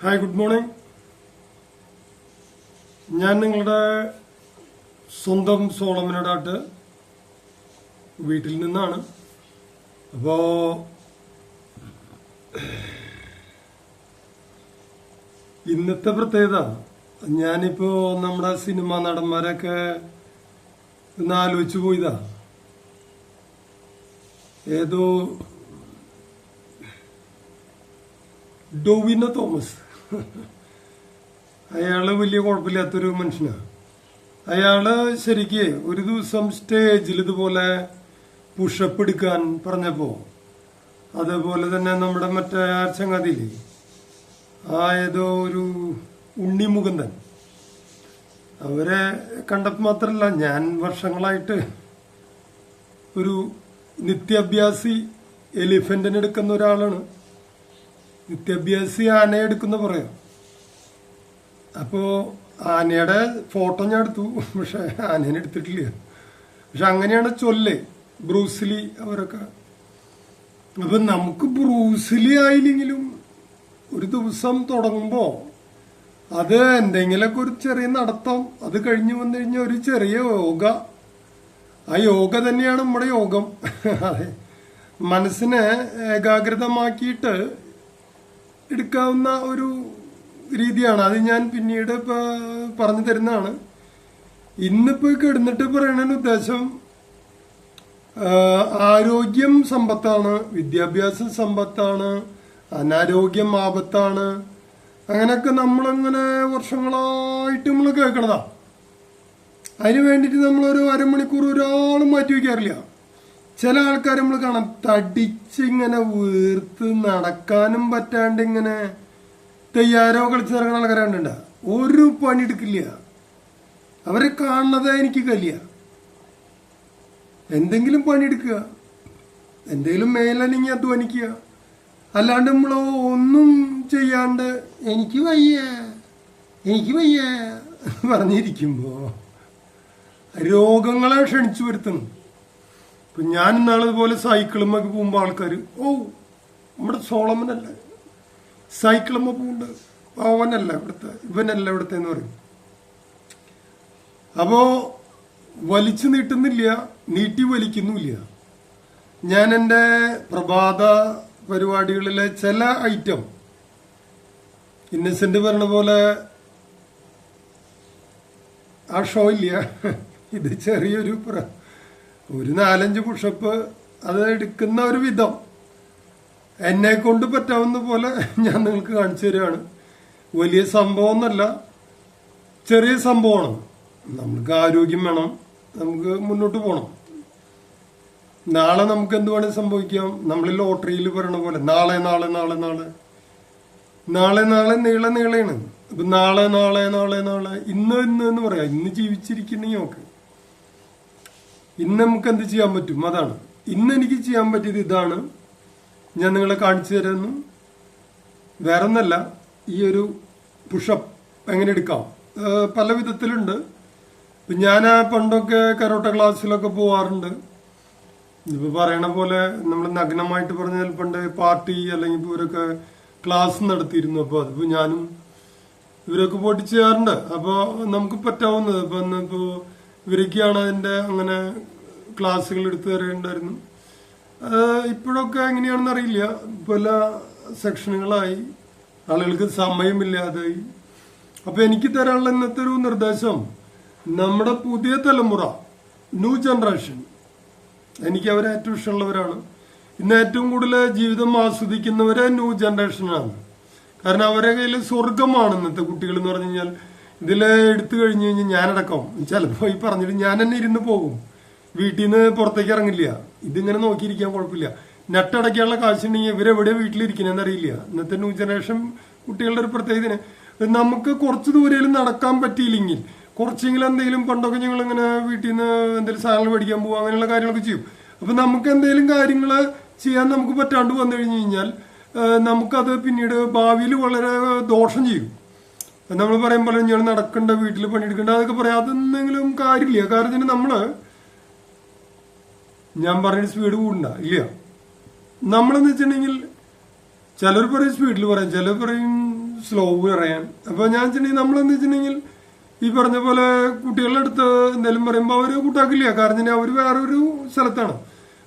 Hi good morning ഞാൻ നിങ്ങളുടെ സ്വന്തം സോളമനടാട്ട് വീട്ടിൽ നിന്നാണ്. അപ്പോ ഇന്നത്തെ പ്രത്യേകത ഞാനിപ്പോ നമ്മുടെ സിനിമാ നടന്മാരൊക്കെ ഒന്ന് ആലോചിച്ചു പോയതാ. ഏതോ ഡോവിന തോമസ്. അയാൾ വലിയ കുഴപ്പമില്ലാത്തൊരു മനുഷ്യനാണ് അയാൾ ശരിക്ക് ഒരു ദിവസം സ്റ്റേജിൽ ഇതുപോലെ പുഷപ്പ് എടുക്കാൻ പറഞ്ഞപ്പോ അതേപോലെ തന്നെ നമ്മുടെ മറ്റേ ആ ആ ഏതോ ഒരു ഉണ്ണിമുകുന്ദൻ അവരെ കണ്ടപ്പോൾ മാത്രമല്ല ഞാൻ വർഷങ്ങളായിട്ട് ഒരു നിത്യാഭ്യാസി എലിഫന്റിന് എടുക്കുന്ന ഒരാളാണ്. നിത്യാഭ്യാസി ആനയെ എടുക്കുന്ന പറയാം അപ്പോ ആനയുടെ ഫോട്ടോ ഞാൻ എടുത്തു പക്ഷെ ആനേനെ എടുത്തിട്ടില്ല. പക്ഷെ അങ്ങനെയാണ് ചൊല്ല് ബ്രൂസിലി അവരൊക്കെ. അപ്പൊ നമുക്ക് ബ്രൂസിലി ആയില്ലെങ്കിലും ഒരു ദിവസം തുടങ്ങുമ്പോൾ അത് എന്തെങ്കിലുമൊക്കെ ഒരു ചെറിയ നടത്തം അത് കഴിഞ്ഞു വന്നു കഴിഞ്ഞാൽ ഒരു ചെറിയ യോഗ. ആ യോഗ തന്നെയാണ് നമ്മുടെ യോഗം. മനസ്സിനെ ഏകാഗ്രതമാക്കിയിട്ട് എടുക്കാവുന്ന ഒരു രീതിയാണ്. അത് ഞാൻ പിന്നീട് പറഞ്ഞു തരുന്നതാണ്. ഇന്നിപ്പോ കിടന്നിട്ട് പറയണ ഉദ്ദേശം ആരോഗ്യം സമ്പത്താണ് വിദ്യാഭ്യാസ സമ്പത്താണ് അനാരോഗ്യം ആപത്താണ്. അങ്ങനെയൊക്കെ നമ്മളങ്ങനെ വർഷങ്ങളായിട്ട് നമ്മൾ കേൾക്കണതാ. അതിന് വേണ്ടിയിട്ട് നമ്മളൊരു അരമണിക്കൂർ ഒരാളും മാറ്റി വയ്ക്കാറില്ല. ചില ആൾക്കാർ നമ്മൾ കാണാം തടിച്ചിങ്ങനെ വീർത്ത് നടക്കാനും പറ്റാണ്ട് ഇങ്ങനെ തെയ്യാരോ കളിച്ച് നടക്കുന്ന ആൾക്കാരെ കണ്ടിണ്ട ഒരു പണി എടുക്കില്ല. അവരെ കാണുന്നത് എനിക്ക് കലിയ എന്തെങ്കിലും പണിയെടുക്കുക എന്തെങ്കിലും മേലനങ്ങി അധ്വാനിക്കുക. അല്ലാണ്ട് നമ്മൾ ഒന്നും ചെയ്യാണ്ട് എനിക്ക് വയ്യ എനിക്ക് വയ്യ പറഞ്ഞിരിക്കുമ്പോ രോഗങ്ങളെ ക്ഷണിച്ചു വരുത്തുന്നു. ഇപ്പൊ ഞാൻ ഇന്നാളതുപോലെ സൈക്കിളും സൈക്കിളുമ്മൊക്കെ പോകുമ്പോ ആൾക്കാർ ഓ നമ്മുടെ സോളമനല്ലേ? സൈക്കിളുമ്മ പോകുന്നുണ്ട് അവനല്ല ഇവിടുത്തെ ഇവനല്ല ഇവിടുത്തെ എന്ന് പറയും. അപ്പോ വലിച്ചു നീട്ടുന്നില്ല നീട്ടി വലിക്കുന്നുമില്ല. ഞാൻ എന്റെ പ്രഭാത പരിപാടികളിലെ ചില ഐറ്റം ഇന്നസെന്റ് പറഞ്ഞ പോലെ ആ ഷോ ഇല്ല. ഇത് ചെറിയൊരു ഒരു നാലഞ്ച് പുഷപ്പ് അത് എടുക്കുന്ന ഒരു വിധം. എന്നെ കൊണ്ട് പറ്റാവുന്ന പോലെ ഞാൻ നിങ്ങൾക്ക് കാണിച്ചു തരികയാണ് വലിയ സംഭവം സംഭവമൊന്നല്ല ചെറിയ സംഭവമാണ്. നമുക്ക് ആരോഗ്യം വേണം നമുക്ക് മുന്നോട്ട് പോകണം നാളെ നമുക്ക് എന്ത് വേണേൽ സംഭവിക്കാം. നമ്മൾ ലോട്ടറിയിൽ പറയണ പോലെ നാളെ നാളെ നാളെ നാളെ. നാളെ നാളെ നീളെ നീളയാണ്. അപ്പൊ നാളെ നാളെ നാളെ നാളെ ഇന്ന് ഇന്ന് എന്ന് പറയാം. ഇന്ന് ജീവിച്ചിരിക്കുന്നെങ്കിൽ നോക്ക് ഇന്ന് നമുക്ക് എന്ത് ചെയ്യാൻ പറ്റും? അതാണ്. ഇന്ന് എനിക്ക് ചെയ്യാൻ പറ്റിയത് ഇതാണ്. ഞാൻ നിങ്ങളെ കാണിച്ചു തരുന്നു. വേറെ ഒന്നല്ല ഈ ഒരു പുഷപ്പ് എങ്ങനെ എടുക്കാം? പല വിധത്തിലുണ്ട്. ഞാൻ പണ്ടൊക്കെ കരോട്ട ക്ലാസ്സിലൊക്കെ പോവാറുണ്ട്. ഇപ്പൊ പറയണ പോലെ നമ്മൾ നഗ്നമായിട്ട് പറഞ്ഞാൽ പണ്ട് പാർട്ടി അല്ലെങ്കിൽ ഇവരൊക്കെ ക്ലാസ് നടത്തിയിരുന്നു. അപ്പോൾ അതിപ്പോൾ ഞാനും ഇവരൊക്കെ പോയിട്ട് ചെയ്യാറുണ്ട്. അപ്പോൾ നമുക്ക് പറ്റാവുന്നത്. ഇപ്പൊ ഇന്നിപ്പോ ഇവരൊക്കെയാണ് അതിന്റെ അങ്ങനെ ക്ലാസ്സുകൾ എടുത്തു തരേണ്ടായിരുന്നു. ഇപ്പോഴൊക്കെ എങ്ങനെയാണെന്ന് അറിയില്ല. പല സെക്ഷനുകളായി. ആളുകൾക്ക് സമയമില്ലാതായി. അപ്പോൾ എനിക്ക് തരാനുള്ള ഇന്നത്തെ ഒരു നിർദ്ദേശം നമ്മുടെ പുതിയ തലമുറ ന്യൂ ജനറേഷൻ എനിക്ക് അവരെ ഏറ്റവും ഇഷ്ടമുള്ളവരാണ്. ഇന്ന് ഏറ്റവും കൂടുതൽ ജീവിതം ആസ്വദിക്കുന്നവരെ ന്യൂ ജനറേഷനാണ് കാരണം അവരുടെ കയ്യിൽ സ്വർഗമാണ് ഇന്നത്തെ കുട്ടികൾ എന്ന് പറഞ്ഞു കഴിഞ്ഞാൽ. ഇതിൽ എടുത്തു കഴിഞ്ഞു കഴിഞ്ഞാൽ ഞാനടക്കം. ചിലപ്പോൾ ഈ പറഞ്ഞിട്ട് ഞാൻ തന്നെ ഇരുന്ന് പോകും. വീട്ടിൽ നിന്ന് പുറത്തേക്ക് ഇറങ്ങില്ല. ഇതിങ്ങനെ നോക്കിയിരിക്കാൻ കുഴപ്പമില്ല. നെട്ടടക്കാനുള്ള കാശുണ്ടെങ്കിൽ ഇവരെവിടെ വീട്ടിലിരിക്കണമെന്ന് അറിയില്ല ഇന്നത്തെ ന്യൂ ജനറേഷൻ കുട്ടികളുടെ ഒരു പ്രത്യേകത നമുക്ക് കുറച്ച് ദൂരെയും നടക്കാൻ പറ്റിയില്ലെങ്കിൽ കുറച്ചെങ്കിലും എന്തെങ്കിലും പണ്ടൊക്കെ ഞങ്ങൾ ഇങ്ങനെ വീട്ടിൽ നിന്ന് എന്തെങ്കിലും സാധനങ്ങൾ മേടിക്കാൻ പോകും അങ്ങനെയുള്ള കാര്യങ്ങളൊക്കെ ചെയ്യും. അപ്പം നമുക്ക് എന്തെങ്കിലും കാര്യങ്ങൾ ചെയ്യാൻ നമുക്ക് പറ്റാണ്ട് വന്നു കഴിഞ്ഞ് കഴിഞ്ഞാൽ നമുക്കത് പിന്നീട് ഭാവിയിൽ വളരെ ദോഷം ചെയ്യും. നമ്മൾ പറയും പോലെ ഞാൻ നടക്കണ്ട വീട്ടിൽ പണിയെടുക്കണ്ട അതൊക്കെ പറയാം. അതൊന്നെങ്കിലും കാര്യമില്ല. കാരണം നമ്മൾ ഞാൻ പറഞ്ഞ സ്പീഡ് കൂടണ്ട ഇല്ല. നമ്മളെന്ന് വെച്ചിട്ടുണ്ടെങ്കിൽ ചിലർ പറയും സ്പീഡിൽ പറയാം ചിലർ പറയും സ്ലോ പറയാൻ. അപ്പൊ ഞാൻ വെച്ചിട്ടുണ്ടെങ്കിൽ നമ്മളെന്ന് വെച്ചിട്ടുണ്ടെങ്കിൽ ഈ പറഞ്ഞ പോലെ കുട്ടികളുടെ അടുത്ത് എന്തെങ്കിലും പറയുമ്പോൾ അവർ കൂട്ടാക്കില്ല. കാരണം അവർ വേറൊരു സ്ഥലത്താണ്.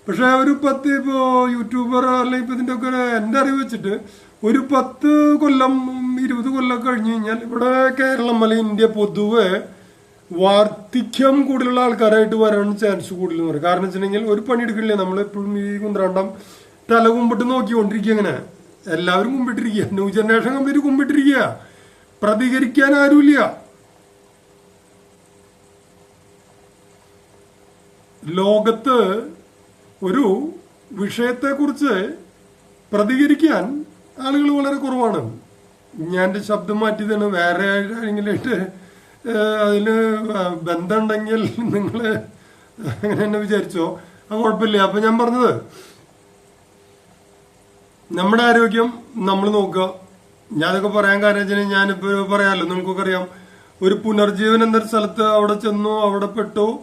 പക്ഷെ ഒരു പത്ത് ഇപ്പോൾ യൂട്യൂബർ അല്ലെങ്കിൽ ഇപ്പൊ ഇതിന്റെ ഒക്കെ എന്റെ അറിവ് വെച്ചിട്ട് ഒരു പത്ത് കൊല്ലം ഇരുപത് കൊല്ലം കഴിഞ്ഞ് കഴിഞ്ഞാൽ ഇവിടെ കേരളം അല്ലെങ്കിൽ ഇന്ത്യ പൊതുവെ വാർദ്ധക്യം കൂടുതലുള്ള ആൾക്കാരായിട്ട് വരാൻ ചാൻസ് കൂടുതൽ പറയും. കാരണം വെച്ചിട്ടുണ്ടെങ്കിൽ ഒരു പണി എടുക്കില്ലേ നമ്മൾ എപ്പോഴും ഈ കുന്ത്രാണ്ടം തല കുമ്പിട്ട് നോക്കിക്കൊണ്ടിരിക്കുക അങ്ങനെ എല്ലാവരും കുമ്പിട്ടിരിക്കുക. ന്യൂ ജനറേഷൻ കംപ്ലീറ്റ് കുമ്പിട്ടിരിക്കുക. പ്രതികരിക്കാൻ ആരുമില്ല. ലോകത്ത് ഒരു വിഷയത്തെക്കുറിച്ച് പ്രതികരിക്കാൻ ആളുകൾ വളരെ കുറവാണ്. ഞാൻ ശബ്ദം ശബ്ദം തന്നെ വേറെ ആരെങ്കിലായിട്ട് അതിന് ബന്ധമുണ്ടെങ്കിൽ നിങ്ങൾ അങ്ങനെ തന്നെ വിചാരിച്ചോ. അത് കുഴപ്പമില്ല. അപ്പൊ ഞാൻ പറഞ്ഞത് നമ്മുടെ ആരോഗ്യം നമ്മൾ നോക്കുക. ഞാനൊക്കെ പറയാൻ കാരണം വെച്ചാൽ ഞാനിപ്പോ പറയാമല്ലോ നിങ്ങൾക്കൊക്കെ അറിയാം. ഒരു പുനർജീവൻ എന്നൊരു സ്ഥലത്ത് അവിടെ ചെന്നു അവിടെ പെട്ടു.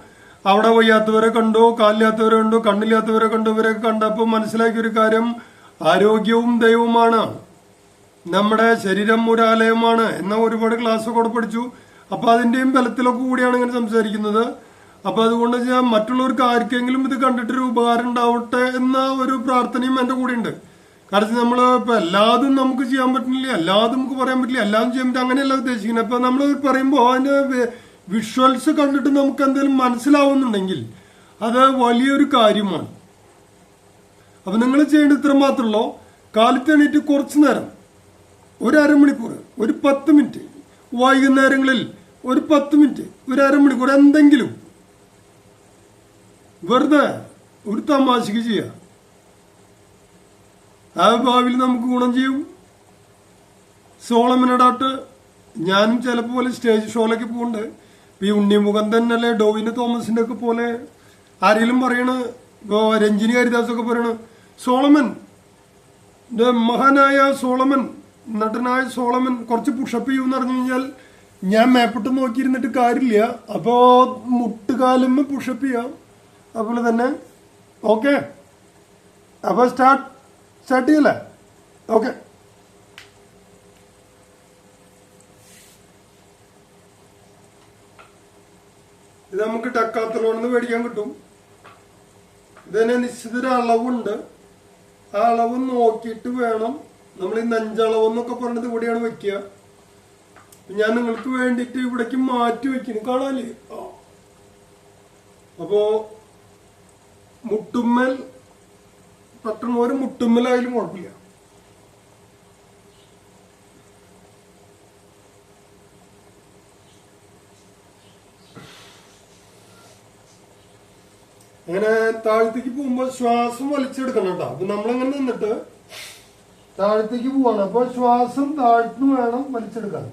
അവിടെ വയ്യാത്തവരെ കണ്ടു കാലില്ലാത്തവരെ കണ്ടു കണ്ണില്ലാത്തവരെ കണ്ടു. ഇവരെ കണ്ടപ്പോൾ മനസ്സിലാക്കിയ ഒരു കാര്യം ആരോഗ്യവും ദൈവവുമാണ്. നമ്മുടെ ശരീരം ഒരു ആലയമാണ് എന്ന ഒരുപാട് ക്ലാസ് കൂടെ പഠിച്ചു. അപ്പൊ അതിന്റെയും ബലത്തിലൊക്കെ കൂടിയാണ് ഇങ്ങനെ സംസാരിക്കുന്നത്. അപ്പൊ അതുകൊണ്ട് ഞാൻ മറ്റുള്ളവർക്ക് ആർക്കെങ്കിലും ഇത് കണ്ടിട്ടൊരു ഉപകാരം ഉണ്ടാവട്ടെ എന്ന ഒരു പ്രാർത്ഥനയും എന്റെ കൂടെ ഉണ്ട് കാരണം നമ്മൾ ഇപ്പൊ എല്ലാതും നമുക്ക് ചെയ്യാൻ പറ്റുന്നില്ല എല്ലാതും നമുക്ക് പറയാൻ പറ്റില്ല എല്ലാതും ചെയ്യാൻ പറ്റില്ല അങ്ങനെയല്ല ഉദ്ദേശിക്കുന്നത്. അപ്പൊ നമ്മൾ പറയുമ്പോൾ അതിന്റെ വിഷ്വൽസ് കണ്ടിട്ട് നമുക്ക് എന്തെങ്കിലും മനസ്സിലാവുന്നുണ്ടെങ്കിൽ അത് വലിയൊരു കാര്യമാണ്. അപ്പൊ നിങ്ങൾ ചെയ്യേണ്ടത് ഇത്ര മാത്രമല്ലോ കാലത്ത് കുറച്ചു നേരം ഒരു അരമണിക്കൂർ ഒരു പത്ത് മിനിറ്റ്. വൈകുന്നേരങ്ങളിൽ ഒരു പത്ത് മിനിറ്റ് ഒരു അരമണിക്കൂർ എന്തെങ്കിലും. വെറുതെ ഒരു തമാശക്ക് ചെയ്യാം. ആ ഭാവിയിൽ നമുക്ക് ഗുണം ചെയ്യും. സോളമിനടാട്ട് ഞാനും ചിലപ്പോൾ പോലെ സ്റ്റേജ് ഷോയിലൊക്കെ പോകുന്നുണ്ട് ഈ തന്നെ അല്ലെ ഡോവിന് തോമസിന്റെ ഒക്കെ പോലെ. ആരെങ്കിലും പറയണ് ഇപ്പോൾ രഞ്ജിനി ഹരിദാസൊക്കെ പറയണ് സോളമൻ മഹാനായ സോളമൻ നടനായ സോളമൻ കുറച്ച് പുഷപ്പ് ചെയ്യുമെന്ന് പറഞ്ഞു കഴിഞ്ഞാൽ ഞാൻ മേപ്പിട്ട് നോക്കിയിരുന്നിട്ട് കാര്യമില്ല. അപ്പോ മുട്ടുകാലും പുഷപ്പ് ചെയ്യാം. അതുപോലെ തന്നെ ഓക്കെ അപ്പൊ സ്റ്റാർട്ട് സ്റ്റാർട്ട് ചെയ്യല്ലേ? ഓക്കെ ഇത് നമുക്ക് ടക്കാത്തലോണെന്ന് മേടിക്കാൻ കിട്ടും. ഇതിന് നിശ്ചിത അളവുണ്ട്. ആ അളവ് നോക്കിയിട്ട് വേണം നമ്മൾ ഈ നെഞ്ചളവ് എന്നൊക്കെ പറഞ്ഞത് ഇവിടെയാണ് വെക്കുക. ഞാൻ നിങ്ങൾക്ക് വേണ്ടിയിട്ട് ഇവിടേക്ക് മാറ്റി വെക്കുന്നു. കാണാല്ലേ. അപ്പോ മുട്ടുമ്മൽ പറ്റുന്നവര് മുട്ടുമ്മലായാലും കുഴപ്പമില്ല. അങ്ങനെ താഴത്തേക്ക് പോകുമ്പോ ശ്വാസം വലിച്ചെടുക്കണം കേട്ടോ. അപ്പൊ നമ്മളങ്ങനെ നിന്നിട്ട് താഴത്തേക്ക് പോവാണ്. അപ്പോൾ ശ്വാസം താഴ്ന്നു വേണം വലിച്ചെടുക്കാൻ.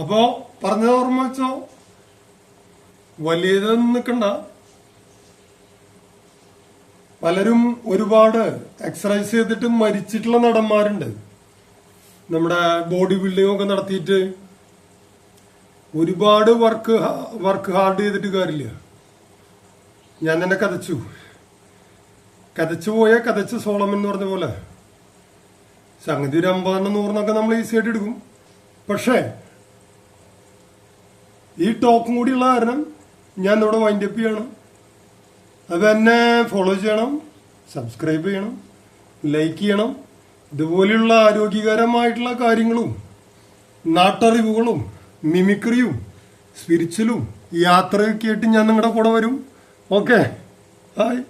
അപ്പോ പറഞ്ഞത് ഓർമ്മ വെച്ചോ? വലിയതൊന്നും നിൽക്കണ്ട പലരും ഒരുപാട് എക്സസൈസ് ചെയ്തിട്ട് മരിച്ചിട്ടുള്ള നടന്മാരുണ്ട്. നമ്മുടെ ബോഡി ബിൽഡിംഗ് ഒക്കെ നടത്തിയിട്ട് ഒരുപാട് വർക്ക് വർക്ക് ഹാർഡ് ചെയ്തിട്ട് കാര്യമില്ല. ഞാൻ തന്നെ കഥച്ചു. കഥച്ചു പോയ കഥച്ച് സോളമൻ എന്ന് പറഞ്ഞ പോലെ. സംഗതി ഒരു അമ്പതെണ്ണം നൂറിനൊക്കെ നമ്മൾ ഈസി ആയിട്ട് എടുക്കും പക്ഷേ ഈ ടോക്കും കൂടിയുള്ള കാരണം ഞാൻ ഇവിടെ വൈൻഡപ്പ് ചെയ്യണം. അത് എന്നെ ഫോളോ ചെയ്യണം സബ്സ്ക്രൈബ് ചെയ്യണം ലൈക്ക് ചെയ്യണം. ഇതുപോലെയുള്ള ആരോഗ്യകരമായിട്ടുള്ള കാര്യങ്ങളും നാട്ടറിവുകളും മിമിക്രിയും സ്പിരിച്വലും യാത്രയൊക്കെ ആയിട്ട് ഞാൻ നിങ്ങളുടെ കൂടെ വരും. Okay hi